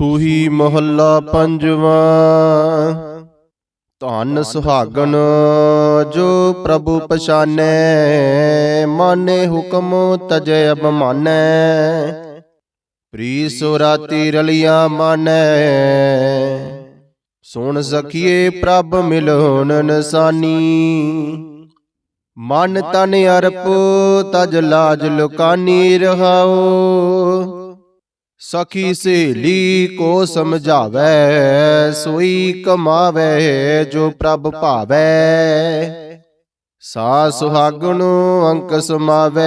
ਸੂਹੀ ਮਹੱਲਾ ਪੰਜਵਾਂ। ਧਨ ਸੁਹਾਗਨ ਜੋ ਪ੍ਰਭੂ ਪਛਾਨੈ, ਮਾਨੇ ਹੁਕਮ ਤਜੈ ਅਬਮਾਨੈ ਪ੍ਰੀ ਸੁਰਾਤੀ ਰਲੀਆਂ ਮਾਨੈ, ਸੁਣ ਸਖੀਏ ਪ੍ਰਭ ਮਿਲੋਨ ਨਸਾਨੀ। ਮਨ ਤਨ ਅਰਪ ਤਜ ਲਾਜ ਲੁਕਾਨੀ ਰਹਾਓ। ਸਖੀ ਸਹੇਲੀ ਕੋ ਸਮਝਾਵੇ ਸੋਈ ਕਮਾਵੇ ਜੋ ਪ੍ਰਭ ਭਾਵੇ। ਸਾ ਸੁਹਾਗਣ ਅੰਕ ਸਮਾਵੇ।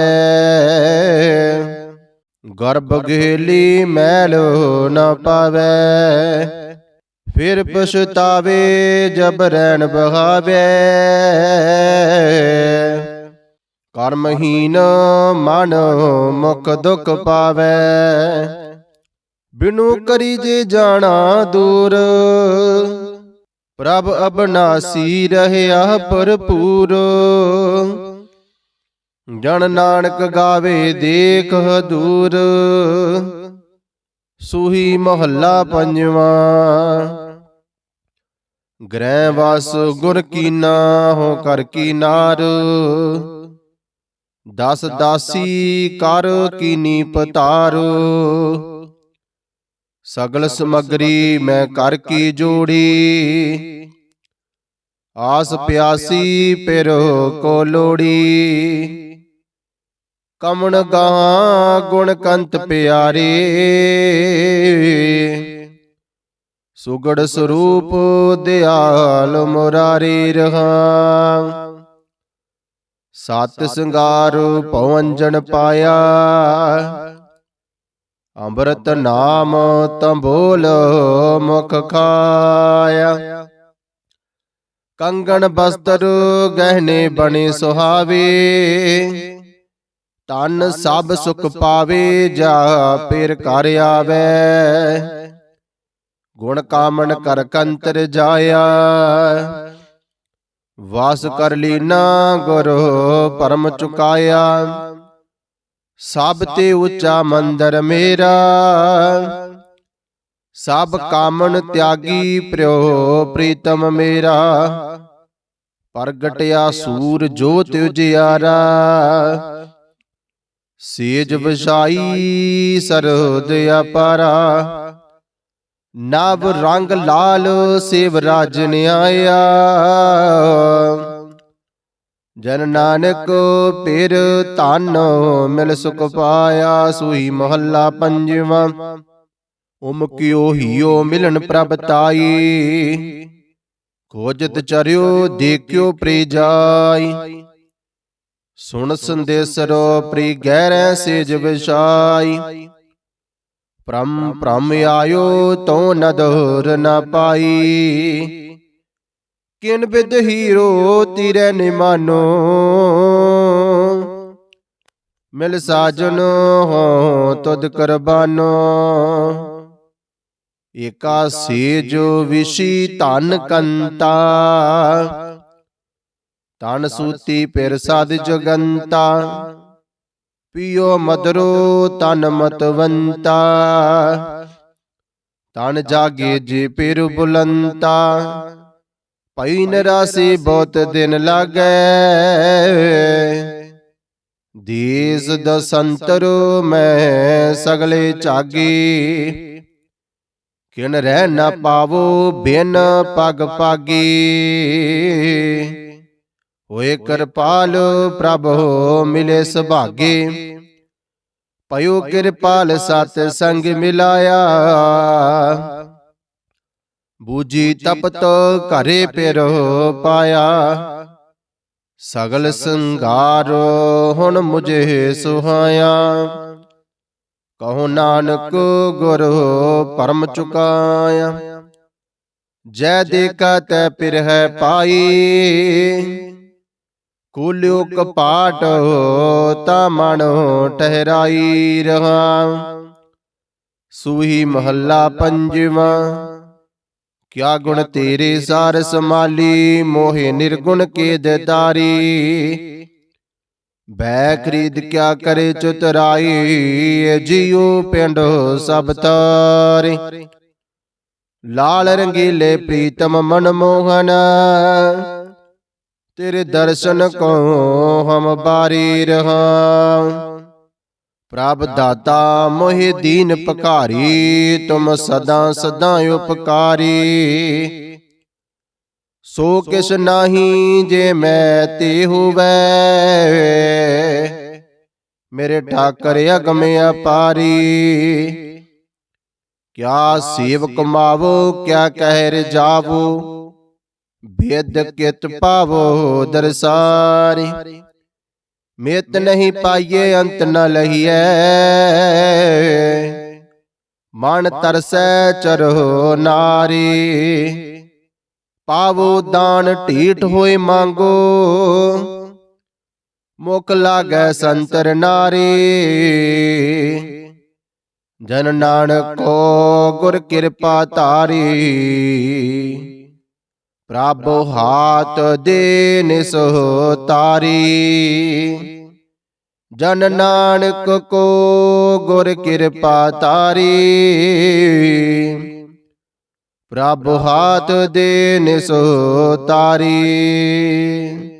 ਗਰਭ ਗੇਲੀ ਮੈਲ ਨ ਪਾਵੇ। ਫਿਰ ਪਛਤਾਵੇ ਜਬ ਰੈਣ ਬਹਾਵੇ। ਕਰਮਹੀਨ ਮਨ ਮੁਖ ਦੁਖ ਪਾਵੇ। ਬਿਨੂ ਕਰੀ ਜੇ ਜਾਣਾ ਦੂਰ। ਪ੍ਰਭ ਅਬਨਾਸੀ ਰਹਿਆ ਭਰਪੂਰ। ਜਨ ਨਾਨਕ ਗਾਵੇ ਦੇਖ ਦੂਰ ਸੂਹੀ ਮਹੱਲਾ ਪੰਜਵਾਂ। ਗ੍ਰਹਿ ਵਸ ਗੁਰ ਕੀਨਾ ਹੋ ਕਰ ਕੀ ਨਾਰ। ਦਸ ਦਾਸੀ ਕਰ ਕੀਨੀ ਪਤਾਰ। ਸਗਲ ਸਮਗਰੀ ਮੈਂ ਕਰ ਕੀ ਜੋੜੀ। ਆਸ ਪਿਆਸੀ ਪਿਰ ਕੋ ਲੋੜੀ। ਕਮਣ ਗਾ ਗੁਣ ਕੰਤ ਪਿਆਰੇ। ਸੁਗੜ ਸਰੂਪ ਦਿਆਲ ਮੁਰਾਰੀ ਰਹਾ। ਸਤ ਸਿੰਗਾਰ ਪਵੰਜਨ ਪਾਇਆ। ਅੰਮ੍ਰਿਤ ਨਾਮ ਤੰਬੋਲ ਮੁਖ ਖਾਇਆ। ਕੰਗਣ ਬਸਤਰ ਗਹਿਣੇ ਬਣੇ ਸੁਹਾਵੇ। ਤਨ ਸਭ ਸੁਖ ਪਾਵੇ ਜਾ ਪੇਰ ਕਰ ਆਵੇ। ਗੁਣ ਕਾਮਣ ਕਰ ਕੰਤਰ ਜਾਇਆ। ਵਾਸ ਕਰ ਲੀਨਾ ਗੁਰ ਪਰਮ ਚੁਕਾਇਆ। ਸਭ ਤੇ ਉੱਚਾ ਮੰਦਰ ਮੇਰਾ। ਸਭ ਕਾਮਣ ਤਿਆਗੀ ਪ੍ਰਿਓ ਪ੍ਰੀਤਮ ਮੇਰਾ। ਪ੍ਰਗਟਿਆ ਸੂਰ ਜੋਤ ਉਜਿਆਰਾ। ਸੇਜ ਵਿਛਾਈ ਸਰਦ ਅਪਾਰਾ। ਨਵ ਰੰਗ ਲਾਲ ਸੇਵ ਰਾਜਨ ਆਇਆ ਜਨ ਨਾਨਕ ਪਿਰ ਧਨ ਮਿਲ ਸੁਖ ਪਾਇਆ, ਸੁਹੀ ਮਹੱਲਾ ਪੰਜਵਾਂ। ਉਮ ਕਿਉ ਹੀਓ ਮਿਲਨ ਪ੍ਰਭ ਤਾਈ। ਖੋਜਤ ਚਰਿਓ, ਦੇਖਿਓ ਪ੍ਰੀ ਜਾਈ। ਸੁਣ ਸੰਦੇਸਰੋ ਪ੍ਰੀ ਗਹਿਰੈ ਸੇਜ ਵਿਛਾਈ। ਪ੍ਰਮ ਪ੍ਰਮ ਆਇਓ ਤੋ ਨਦਰ ਨ ਪਾਈ। ਕਿਨ ਬਿਦ ਹੀਰੋ ਤੀਰੇ ਨਿਮਾਨੋ ਮਿਲ ਸਾਜਨ ਹੋ ਤੁਧ ਕਰਬਾਨੋ। ਏਕਾ ਸੇਜ ਵਿਸ਼ੀ ਧਨ ਕੰਤਾ। ਤਨ ਸੂਤੀ ਪਿਰ ਸਾਧ ਜਗੰਤਾ। ਪਿਓ ਮਦਰੋ ਤਨ ਮਤਵੰਤਾ। ਤਨ ਜਾਗੇ ਜੇ ਪਿਰ ਬੁਲੰਤਾ। ਪਈ ਨਰਾਸੀ ਬਹੁਤ ਦਿਨ ਲਾਗੈ। ਦੇਸ ਦਸੰਤਰ ਮੈਂ ਸਗਲੇ ਚਾਗੀ। ਕਿਨ ਰਹਿ ਨਾ ਪਾਵੋ ਬਿਨ ਪਗ ਪਾਗੀ। ਹੋਏ ਕਿਰਪਾਲ ਪ੍ਰਭ ਮਿਲੇ ਸੁਭਾਗੀ। ਪਇਓ ਕਿਰਪਾਲ ਸਤ ਸੰਗ ਮਿਲਾਇਆ। ਬੂਜੀ ਤਪਤ ਘਰੇ ਪਿਰ ਪਾਇਆ। ਸਗਲ ਸੰਗਾਰ ਹੁਣ ਮੁਝੇ ਸੁਹਾਇਆ। ਕਹੋ ਨਾਨਕ ਗੁਰ ਪਰਮ ਚੁਕਾਇਆ। ਜੈ ਦੇਖਾ ਤੈ ਪਿਰ ਹੈ ਪਾਈ। ਕੁਲਿਓ ਕਪਾਟ ਤਾ ਮਨ ਟਹਿਰਾਈ ਰਹਾ। ਸੂਹੀ ਮਹੱਲਾ ਪੰਜਵਾਂ। ਕਿਆ ਗੁਣ ਤੇਰੇ ਸਾਰ ਸਮਾਲੀ ਮੋਹਿ ਨਿਰਗੁਣ ਕੇ ਦਤਾਰੀ ਬੈ ਖਰੀਦ ਕਿਆ ਕਰੇ ਚੁਤਰਾਈ ਜੀਉ ਪਿੰਡ ਸਭ ਤਾਰੇ। ਲਾਲ ਰੰਗੀਲੇ ਪ੍ਰੀਤਮ ਮਨ ਮੋਹਨ ਤੇਰੇ ਦਰਸ਼ਨ ਕੋ ਹਮ ਬਾਰੀ ਰਹਾ ਪ੍ਰਭ ਦਾਤਾ ਮੋਹਿ ਦੀਨ ਪਕਾਰੀ, ਤੁਮ ਸਦਾ ਸਦਾ ਉਪਕਾਰੀ। ਸੋ ਕਿਸ ਨਾਹੀ ਜੇ ਮੈਂ ਤੇ ਹੋਵੇ, ਮੇਰੇ ਠਾਕਰ ਅਗਮ ਅਪਾਰੀ। ਕਿਆ ਸੇਵਕ ਮਾਵੋ, ਕਿਆ ਕਹਿ ਰਜਾਵੋ ਬੇਦ ਕਿਤ ਪਾਵੋ ਦਰਸਾਰੀ। ਮੇਤ ਨਹੀਂ ਪਾਈਏ ਅੰਤ ਨ ਲਹੀਐ ਮਨ ਤਰਸੈ ਚਰੋ ਨਾਰੀ। ਪਾਵੋ ਦਾਨ ਢੀਠ ਹੋਏ ਮੰਗੋ। ਮੁਖ ਲਾਗੈ ਸੰਤਰ ਨਾਰੀ। ਜਨ ਨਾਨਕ ਕੋ ਗੁਰ ਕਿਰਪਾ ਧਾਰੀ। ਪ੍ਰਭ ਹਾਥ ਦੇ ਨਿਸੋ ਤਾਰੀ। ਜਨ ਨਾਨਕ ਕੋ ਗੁਰ ਕਿਰਪਾ ਤਾਰੀ। ਪ੍ਰਭ ਹਾਥ ਦੇ ਨਿਸੋ ਤਾਰੀ।